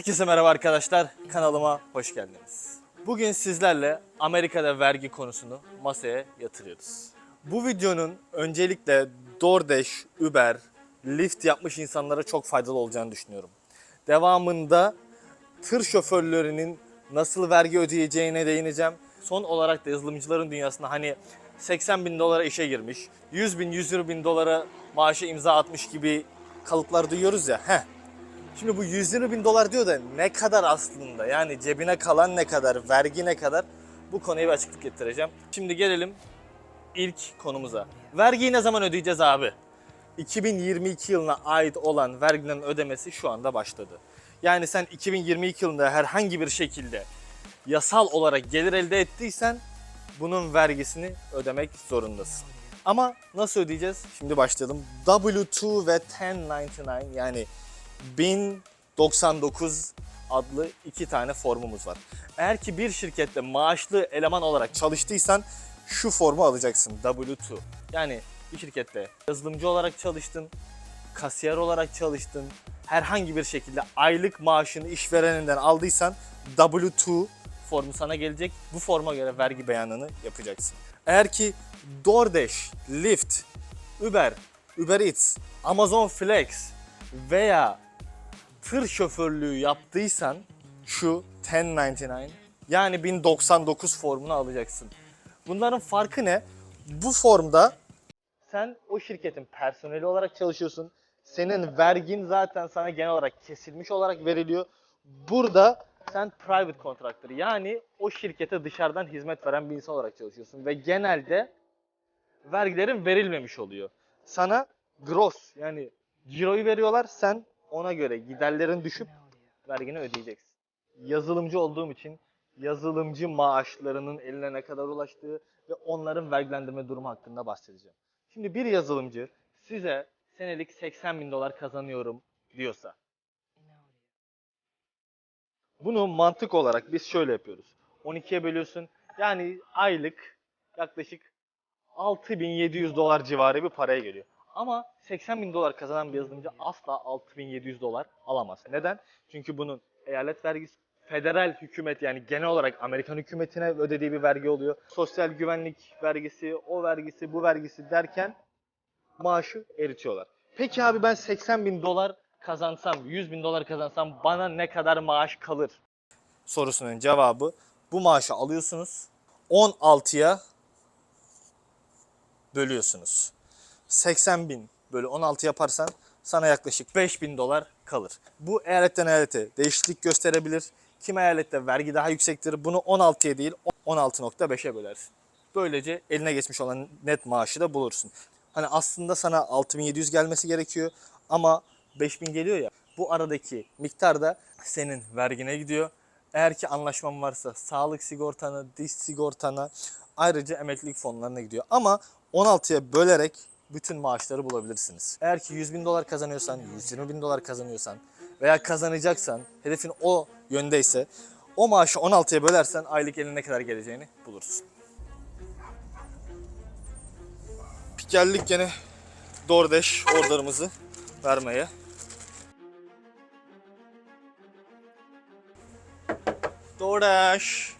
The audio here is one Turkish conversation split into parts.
Herkese merhaba arkadaşlar. Kanalıma hoş geldiniz. Bugün sizlerle Amerika'da vergi konusunu masaya yatırıyoruz. Bu videonun öncelikle DoorDash, Uber, Lyft yapmış insanlara çok faydalı olacağını düşünüyorum. Devamında tır şoförlerinin nasıl vergi ödeyeceğine değineceğim. Son olarak da yazılımcıların dünyasında hani 80 bin dolara işe girmiş, 100 bin, 120 bin dolara maaşa imza atmış gibi kalıplar duyuyoruz ya. Heh, Şimdi bu 120 bin dolar diyor da ne kadar aslında yani cebine kalan ne kadar, vergi ne kadar bu konuya bir açıklık getireceğim. Şimdi gelelim ilk konumuza. Vergiyi ne zaman ödeyeceğiz abi? 2022 yılına ait olan vergilerin ödemesi şu anda başladı. Yani sen 2022 yılında herhangi bir şekilde yasal olarak gelir elde ettiysen bunun vergisini ödemek zorundasın. Ama nasıl ödeyeceğiz? Şimdi başlayalım. W2 ve 1099 yani 1099 adlı iki tane formumuz var. Eğer ki bir şirkette maaşlı eleman olarak çalıştıysan şu formu alacaksın W2. Yani bir şirkette yazılımcı olarak çalıştın, kasiyer olarak çalıştın, herhangi bir şekilde aylık maaşını işvereninden aldıysan W2 formu sana gelecek. Bu forma göre vergi beyanını yapacaksın. Eğer ki DoorDash, Lyft, Uber, Uber Eats, Amazon Flex veya tır şoförlüğü yaptıysan şu 1099 yani 1099 formunu alacaksın. Bunların farkı ne? Bu formda sen o şirketin personeli olarak çalışıyorsun. Senin vergin zaten sana genel olarak kesilmiş olarak veriliyor. Burada sen private contractor yani o şirkete dışarıdan hizmet veren bir insan olarak çalışıyorsun ve genelde vergilerin verilmemiş oluyor. Sana gross yani ciroyu veriyorlar sen ona göre giderlerin düşüp vergini ödeyeceksin. Yazılımcı olduğum için yazılımcı maaşlarının eline ne kadar ulaştığı ve onların vergilendirme durumu hakkında bahsedeceğim. Şimdi bir yazılımcı size senelik 80 bin dolar kazanıyorum diyorsa bunu mantık olarak biz şöyle yapıyoruz. 12'ye bölüyorsun. Yani aylık yaklaşık 6700 dolar civarı bir paraya geliyor. Ama 80 bin dolar kazanan bir yazılımcı asla 6700 dolar alamaz. Neden? Çünkü bunun eyalet vergisi, federal hükümet yani genel olarak Amerikan hükümetine ödediği bir vergi oluyor. Sosyal güvenlik vergisi, o vergisi, bu vergisi derken maaşı eritiyorlar. Peki abi ben 80 bin dolar kazansam, 100 bin dolar kazansam bana ne kadar maaş kalır? Sorusunun cevabı bu maaşı alıyorsunuz 16'ya bölüyorsunuz. 80 bin bölü 16 yaparsan sana yaklaşık 5 bin dolar kalır. Bu eyaletten eyalete değişiklik gösterebilir. Kim eyalette vergi daha yüksektir bunu 16'ya değil 16.5'e bölersin. Böylece eline geçmiş olan net maaşı da bulursun. Hani aslında sana 6700 gelmesi gerekiyor ama 5000 geliyor ya. Bu aradaki miktar da senin vergine gidiyor. Eğer ki anlaşman varsa sağlık sigortana, diş sigortana ayrıca emeklilik fonlarına gidiyor. Ama 16'ya bölerek bütün maaşları bulabilirsiniz. Eğer ki 100 bin dolar kazanıyorsan, 120 bin dolar kazanıyorsan veya kazanacaksan, hedefin o yöndeyse o maaşı 16'ya bölersen aylık eline ne kadar geleceğini bulursun. Geldik gene DoorDash orderımızı vermeye. DoorDash.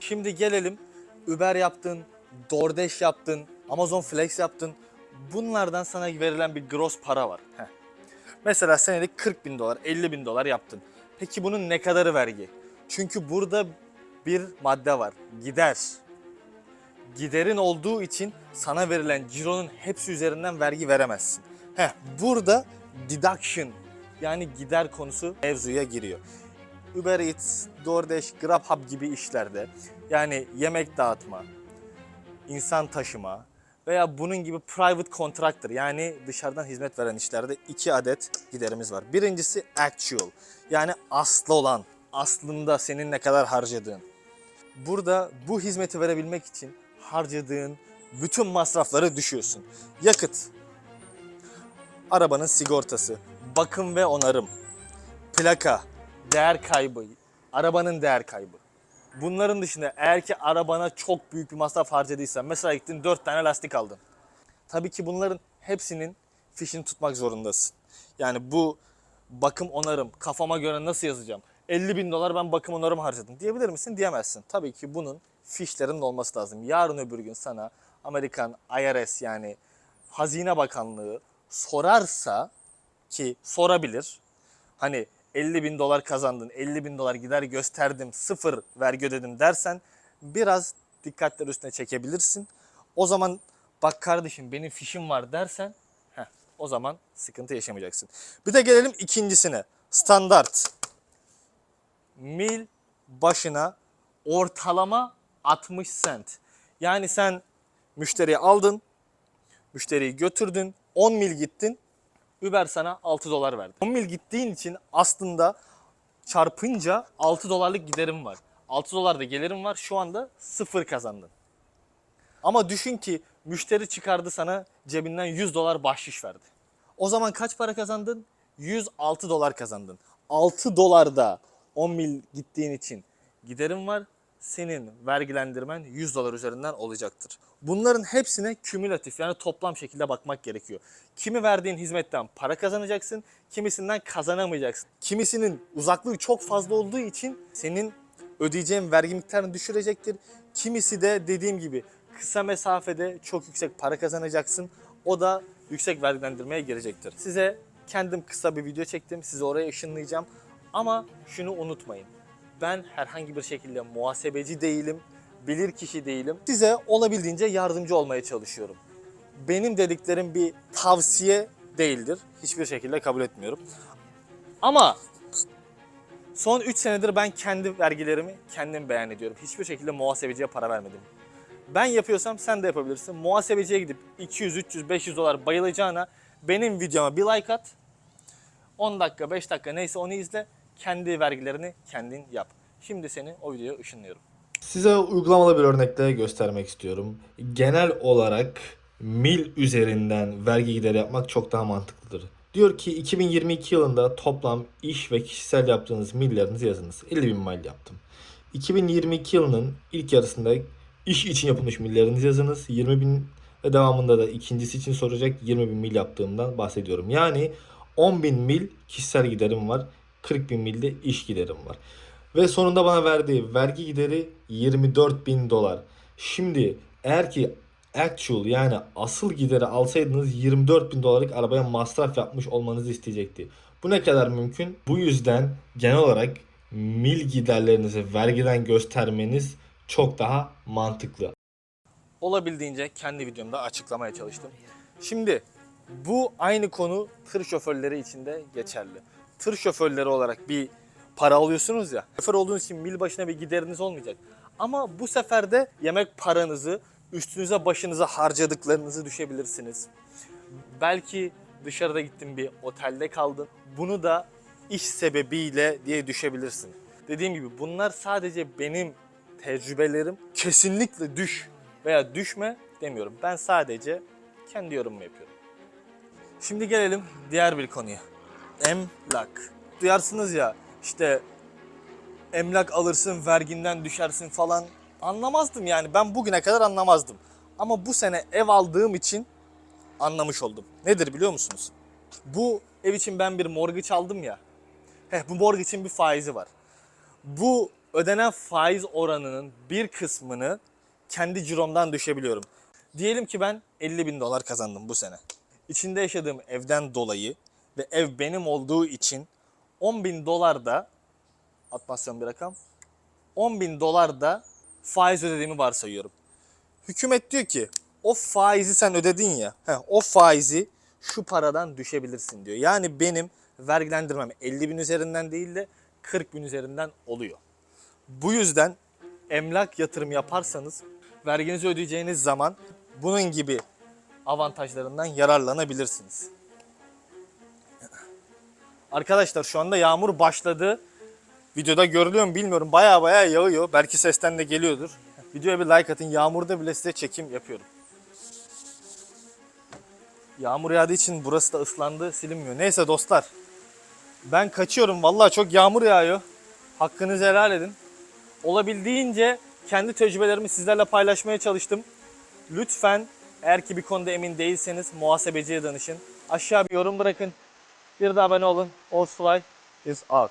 Şimdi gelelim Uber yaptın, DoorDash yaptın, Amazon Flex yaptın. Bunlardan sana verilen bir gross para var. Heh. Mesela senelik 40 bin dolar, 50 bin dolar yaptın. Peki bunun ne kadarı vergi? Çünkü burada bir madde var. Gider. Giderin olduğu için sana verilen cironun hepsi üzerinden vergi veremezsin. Heh, burada deduction yani gider konusu mevzuya giriyor. Uber Eats, DoorDash, GrabHub gibi işlerde yani yemek dağıtma, insan taşıma veya bunun gibi private contractor yani dışarıdan hizmet veren işlerde iki adet giderimiz var. Birincisi actual yani aslı olan, aslında senin ne kadar harcadığın. Burada bu hizmeti verebilmek için harcadığın bütün masrafları düşüyorsun. Yakıt, arabanın sigortası, bakım ve onarım, plaka, değer kaybı, arabanın değer kaybı. Bunların dışında eğer ki arabana çok büyük bir masraf harcadıysan, mesela gittin 4 tane lastik aldın. Tabii ki bunların hepsinin fişini tutmak zorundasın. Yani bu bakım onarım kafama göre nasıl yazacağım? 50 bin dolar ben bakım onarım harcadım diyebilir misin? Diyemezsin. Tabii ki bunun fişlerinin olması lazım. Yarın öbür gün sana Amerikan IRS yani Hazine Bakanlığı sorarsa ki sorabilir. Hani 50 bin dolar kazandın, 50 bin dolar gider gösterdim, sıfır vergi ödedim dersen biraz dikkatler üstüne çekebilirsin. O zaman bak kardeşim benim fişim var dersen heh, o zaman sıkıntı yaşamayacaksın. Bir de gelelim ikincisine. Standart. Mil başına ortalama 60 sent. Yani sen müşteriyi aldın, müşteriyi götürdün, 10 mil gittin, Uber sana 6 dolar verdi. 10 mil gittiğin için aslında çarpınca 6 dolarlık giderim var. 6 dolar da gelirim var. Şu anda sıfır kazandın. Ama düşün ki müşteri çıkardı sana cebinden 100 dolar bahşiş verdi. O zaman kaç para kazandın? 106 dolar kazandın. 6 dolarda 10 mil gittiğin için giderim var. Senin vergilendirmen 100 dolar üzerinden olacaktır. Bunların hepsine kümülatif yani toplam şekilde bakmak gerekiyor. Kimi verdiğin hizmetten para kazanacaksın, kimisinden kazanamayacaksın. Kimisinin uzaklığı çok fazla olduğu için senin ödeyeceğin vergi miktarını düşürecektir. Kimisi de dediğim gibi kısa mesafede çok yüksek para kazanacaksın. O da yüksek vergilendirmeye girecektir. Size kendim kısa bir video çektim. Sizi oraya ışınlayacağım. Ama şunu unutmayın. Ben herhangi bir şekilde muhasebeci değilim. Bilir kişi değilim. Size olabildiğince yardımcı olmaya çalışıyorum. Benim dediklerim bir tavsiye değildir. Hiçbir şekilde kabul etmiyorum. Ama Son 3 senedir ben kendi vergilerimi kendim beyan ediyorum. Hiçbir şekilde muhasebeciye para vermedim. Ben yapıyorsam sen de yapabilirsin. Muhasebeciye gidip 200, 300, 500 dolar bayılacağına benim videoma bir like at. 10 dakika, 5 dakika neyse onu izle. Kendi vergilerini kendin yap. Şimdi seni o videoya ışınlıyorum. Size uygulamalı bir örnekle göstermek istiyorum. Genel olarak mil üzerinden vergi gideri yapmak çok daha mantıklıdır. Diyor ki 2022 yılında toplam iş ve kişisel yaptığınız millerinizi yazınız. 50 bin mil yaptım. 2022 yılının ilk yarısında iş için yapılmış millerinizi yazınız. 20 bin ve devamında da ikincisi için soracak 20 bin mil yaptığımdan bahsediyorum. Yani 10 bin mil kişisel giderim var. 40 bin mil de iş giderim var. Ve sonunda bana verdiği vergi gideri 24 bin dolar. Şimdi eğer ki actual yani asıl gideri alsaydınız 24 bin dolarlık arabaya masraf yapmış olmanızı isteyecekti. Bu ne kadar mümkün? Bu yüzden genel olarak mil giderlerinizi vergiden göstermeniz çok daha mantıklı. olabildiğince kendi videomda açıklamaya çalıştım. Şimdi bu aynı konu tır şoförleri için de geçerli. Tır şoförleri olarak bir para alıyorsunuz ya. Şoför olduğunuz için mil başına bir gideriniz olmayacak. Ama bu sefer de yemek paranızı üstünüze başınıza harcadıklarınızı düşebilirsiniz. Belki dışarıda gittin bir otelde kaldın. Bunu da iş sebebiyle diye düşebilirsin. Dediğim gibi bunlar sadece benim tecrübelerim. Kesinlikle düş veya düşme demiyorum. Ben sadece kendi yorumumu yapıyorum. Şimdi gelelim diğer bir konuya. Emlak. Duyarsınız ya işte emlak alırsın verginden düşersin falan. Anlamazdım yani ben bugüne kadar anlamazdım. Ama bu sene ev aldığım için anlamış oldum. Nedir biliyor musunuz? Bu ev için ben bir mortgage aldım ya. Heh, bu mortgage'in bir faizi var. Bu ödenen faiz oranının bir kısmını kendi ciromdan düşebiliyorum. Diyelim ki ben 50 bin dolar kazandım bu sene. İçinde yaşadığım evden dolayı ve ev benim olduğu için 10 bin dolar da atmasyon bir rakam 10 bin dolar da faiz ödediğimi varsayıyorum. Hükümet diyor ki o faizi sen ödedin ya heh, o faizi şu paradan düşebilirsin diyor. Yani benim vergilendirmem 50 bin üzerinden değil de 40 bin üzerinden oluyor. Bu yüzden emlak yatırım yaparsanız verginizi ödeyeceğiniz zaman bunun gibi avantajlarından yararlanabilirsiniz. Arkadaşlar şu anda yağmur başladı. Videoda görülüyor mu bilmiyorum. Baya baya yağıyor. Belki sesten de geliyordur. Videoya bir like atın. Yağmurda bile size çekim yapıyorum. Yağmur yağdığı için burası da ıslandı, silinmiyor. Neyse dostlar. Ben kaçıyorum. Vallahi çok yağmur yağıyor. Hakkınızı helal edin. Olabildiğince kendi tecrübelerimi sizlerle paylaşmaya çalıştım. Lütfen eğer ki bir konuda emin değilseniz muhasebeciye danışın. Aşağı bir yorum bırakın. Bir de abone olun. Oğuz Fly is out.